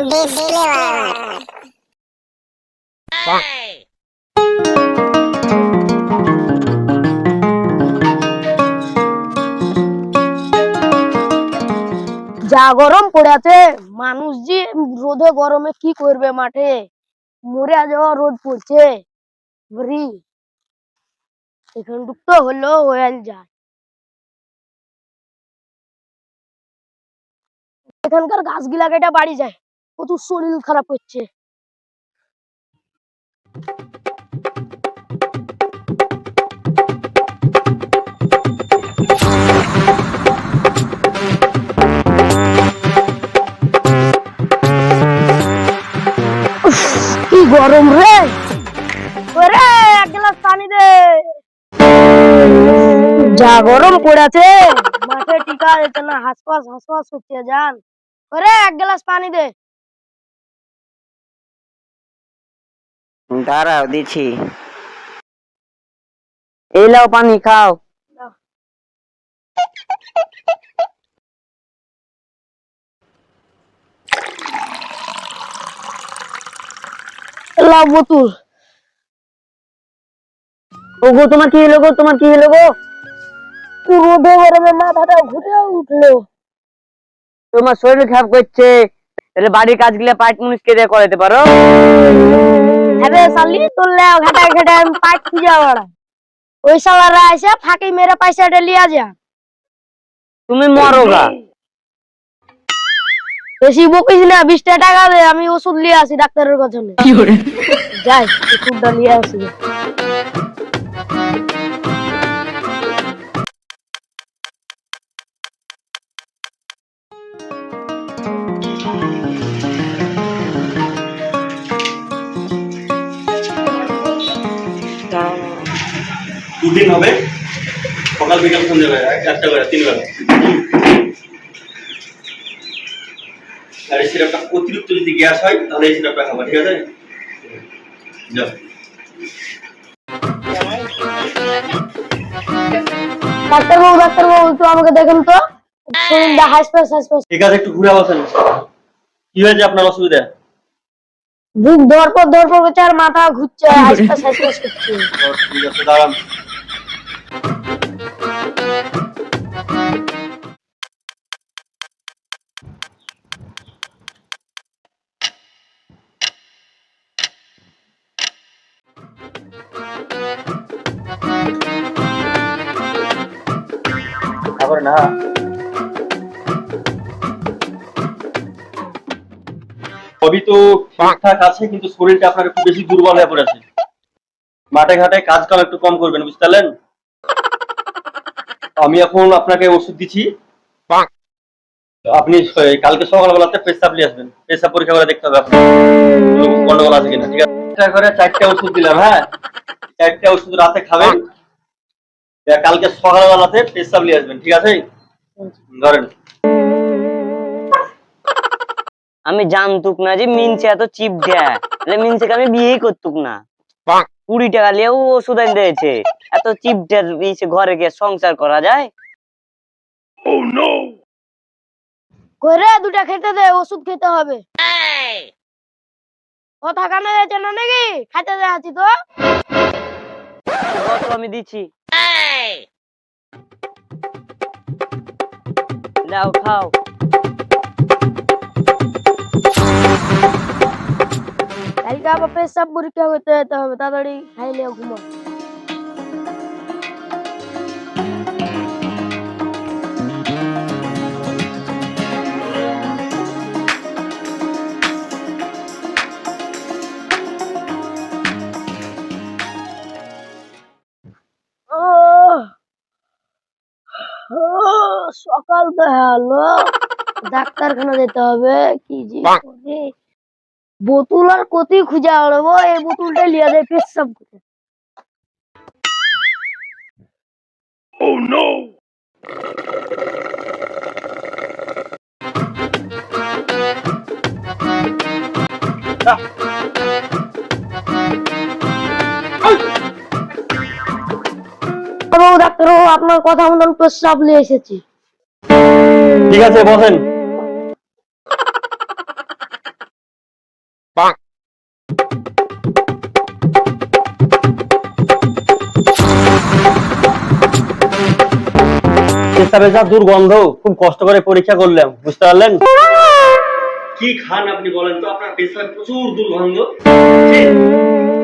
যা গরম পড়েছে, মানুষ যে রোদে গরমে কি করবে মাঠে? মরে যাওয়া রোদ পড়ছে। বরি এখান তো হলো হয়ে যায় এখানকার গাছগুলা কেটে বাড়ি যায়। কত শরীর খারাপ হচ্ছে। কি গরম রে! ওরে, এক গ্লাস পানি দে! যা গরম পড়েছে, মাঠে টিকা যেতে না হাসপাস হাসপাস হচ্ছে, জান। ওরে, এক গ্লাস পানি দে। দাঁড়াও দিচ্ছি। এই লাও পানি খাও। লাভ বোতল। ওগো তোমার কি হলো গো? তোমার কি হলো গো? রোদে গরমে মাথাটা ঘুরে উঠল। তোমার শরীর খারাপ করছে। তাহলে বাড়ির কাজগুলো পাইট মুনিশকে দিয়ে করাতে পারো। আরে সালি তুললে লেও ঘাটায় ঘাটায় আমি খুঁজে বেড়া ওই সালারা এসে ফাঁকি মেরে পয়সাটা লিয়া যা। তুমি মরো গা। বেশি বকিস না বিশটা টাকা দে আমি ওষুধ নিয়ে আসি ডাক্তারের কাছে। যাই ওষুধটা নিয়ে আসি। দুদিন হবে। সকাল বিকাল সন্ধ্যেবেলা চারটা বেলা তিন বেলা। আর এই সিরাপটা অতিরিক্ত যদি গ্যাস হয় তাহলে এই সিরাপটা খাবা ঠিক আছে? যাও। ডাক্তারবাবু ডাক্তারবাবু একটু আমাকে দেখেন তো। শরীরটা হাসপাস হাসপাস ঠিক আছে একটু ঘুরে বসেন কি হয়েছে আপনার অসুবিধা? বুক ধরপর ধরপর করছে আর মাথা ঘুরছে হাসপাস হাসপাস করছে। ঠিক আছে দাঁড়ান। খাবার সবই তো ঠিকঠাক আছে, কিন্তু শরীরটা আপনার একটু বেশি দুর্বল হয়ে পড়েছে। মাঠে ঘাটে কাজ একটু কম করবেন, বুঝতে পারলেন? আমি এখন আপনাকে ওষুধ দিচ্ছি। আপনি কালকে সকালবেলাতে পেশাব নিয়ে আসবেন। পেশাব পরীক্ষা করে দেখতে হবে আপনি গন্ডগোল আছে কিনা ঠিক আছে? করে চারটে ওষুধ দিলাম হ্যাঁ? চারটে ওষুধ রাতে খাবেন। কালকে সকালবেলাতে পেশাব নিয়ে আসবেন ঠিক আছে? ধরেন। আমি জানতুক না যে মিনছে এত চিপ দেয়। মিনছেকে আমি বিয়েই করতুক না। কুড়ি টাকা নিয়েও ওষুধ এনে দিয়েছে। এত চিপ দিয়েছে ঘরে গিয়ে সংসার করা যায়? করে দুটা খেতে দে ওষুধ খেতে হবে। কথা কানে যাচ্ছে না নাকি? খাইতে যাচ্ছি তো। কত আমি দিচ্ছি। দাও খাও। পেশাব পরীক্ষা করতে যেতে হবে তাড়াতাড়ি খাইলে ঘুমা সকাল তো হলো ডাক্তারখানা যেতে হবে কি করি? বোতল আর কতি খুঁজে আড়বো এই বোতলটা লিয়া যায় পেশাব করে। বাবু ডাক্তারবাবু আপনার কথা মতন পেশাব নিয়ে এসেছি। ঠিক আছে বসেন। পেশাবে যা দুর্গন্ধ খুব কষ্ট করে পরীক্ষা করলাম বুঝতে পারলেন? কি খান আপনি বলেন তো? আপনার পেশাবে প্রচুর দুর্গন্ধ।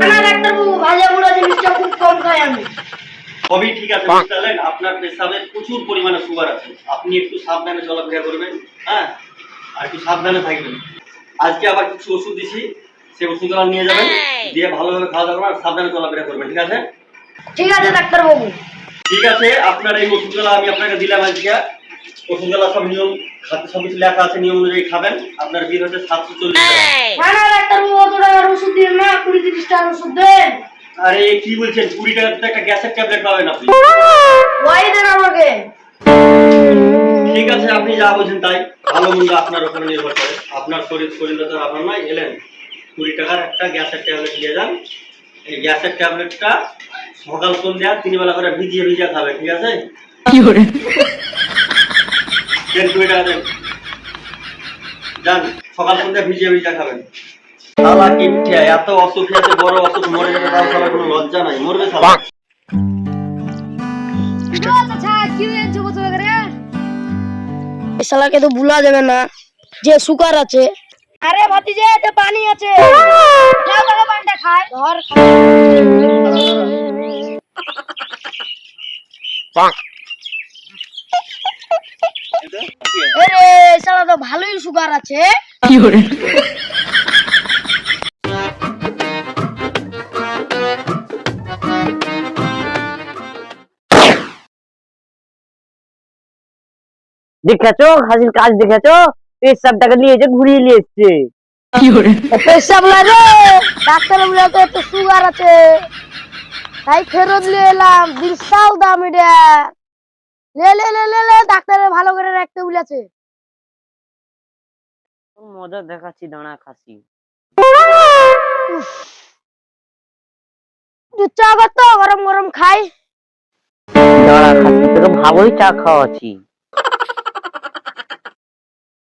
না ডাক্তারবাবু ভাজা পোড়া জিনিসটা খুব কম খাই আমি। সবই ঠিক আছে বুঝতে পারলেন? আপনার পেশাবে প্রচুর পরিমাণে সুগার আছে। আপনি একটু সাবধানে চলাফেরা করবেন হ্যাঁ? আর একটু সাবধানে থাকবেন। আজকে আবার কিছু ওষুধ দিছি সেই ওষুধগুলো নিয়ে যাবেন দিয়ে ভালোভাবে খাওয়া দাওয়া করবেন আর সাবধানে চলাফেরা করবেন ঠিক আছে? ঠিক আছে ডাক্তারবাবু। ঠিক আছে আপনার এই ওষুধগুলো আমি আপনাকে দিলাম আজকে। ওষুধগুলো সব নিয়ম খাতে সব কিছু লেখা আছে নিয়ম অনুযায়ী খাবেন। আপনার বিল হচ্ছে সাতশো চল্লিশ টাকা। অত টাকার ওষুধ দিন না কুড়ি তিরিশ টাকার ওষুধ দেন। আরে কি বলছেন? কুড়ি টাকার একটা গ্যাসের ট্যাবলেট পাবেন আপনি। দেন আমাকে। ঠিক আছে আপনি যা বলছেন তাই। ভালো মন্দ আপনার উপরে নির্ভর করে। আপনার শরীর শরীর তো আপনার নয় এলেন। কুড়ি টাকার একটা গ্যাসের ট্যাবলেট নিয়ে যান। এই গ্যাসের ট্যাবলেটটা সকাল সন্ধ্যা তিন বেলা করে ভিজিয়ে ভিজিয়ে খাবে ঠিক আছে? টাকা যান সকাল সন্ধ্যা ভিজিয়ে ভিজিয়ে খাবেন। শালা কিপটে এত অসুখ আছে বড় অসুখ মরে যাবে তাও শালা কোনো লজ্জা নাই মরবে শালা শালাকে তো ভুলা যাবে না যে সুগার আছে। আরে ভাতিজে এতে পানি আছে। যাও ধর ভালোই সুগার আছে। দেখেছ? হাসির কাজ দেখেছ? পেশাবটাকে নিয়ে যে ঘুরিয়ে নিয়ে এসছে। পেশাব লাগে ডাক্তার বলে তো একটু সুগার আছে। তাই ফেরত নিয়ে এলাম। বিশাল দাম এটা। লে লে লে লে লে ডাক্তারের ভালো করে রাখতে বলেছে। মজা দেখাচ্ছি দাঁড়া খাসি দুধ চা করতো গরম গরম খাই। দাঁড়া খাসি তোকে ভালোই চা খাওয়াচ্ছি।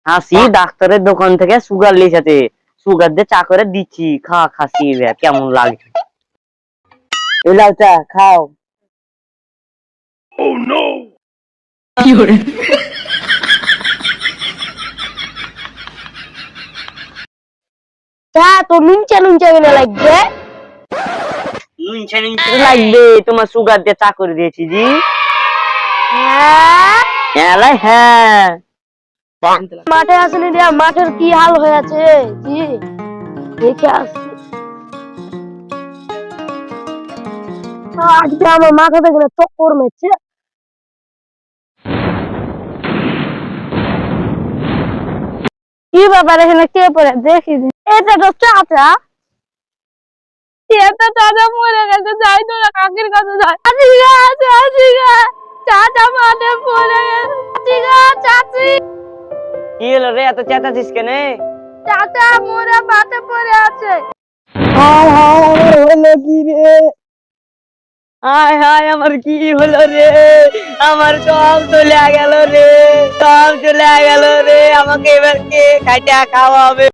হাসি ডাক্তারের দোকান থেকে সুগার লিখেছে সুগার দিয়ে চা করে দিচ্ছি। খা খাসি এবার কেমন লাগছে এই চা খাও। চা তো নুনচা নুনচা কেন লাগবে? লাগবে তোমার সুগার দিয়ে চা করে দিয়েছি জি। হ্যাঁ? হ্যাঁ লাই, হ্যাঁ। মাঠে আসেনি রে মাঠের কি হাল হয়েছে? কি দেখে আজকে আমার মাথা চক্কর কি ব্যাপার এখানে? কে পড়ে? দেখি। এটা তো চাচা। এটা চাচা মরে গেছে, যাই তো না, কাকির কাছে যাই। আজকে আছে চাচা মাঠে পড়ে গেছে চাচি কি হলো রে এত চেঁচাছিস কেনে? চাচা মোরা মাঠে পড়ে আছে। হায় হায় আমার কি হলো রে? আমার সব চলে গেল রে সব চলে গেল রে। আমাকে এবার কে খাইটা খাওয়াবে?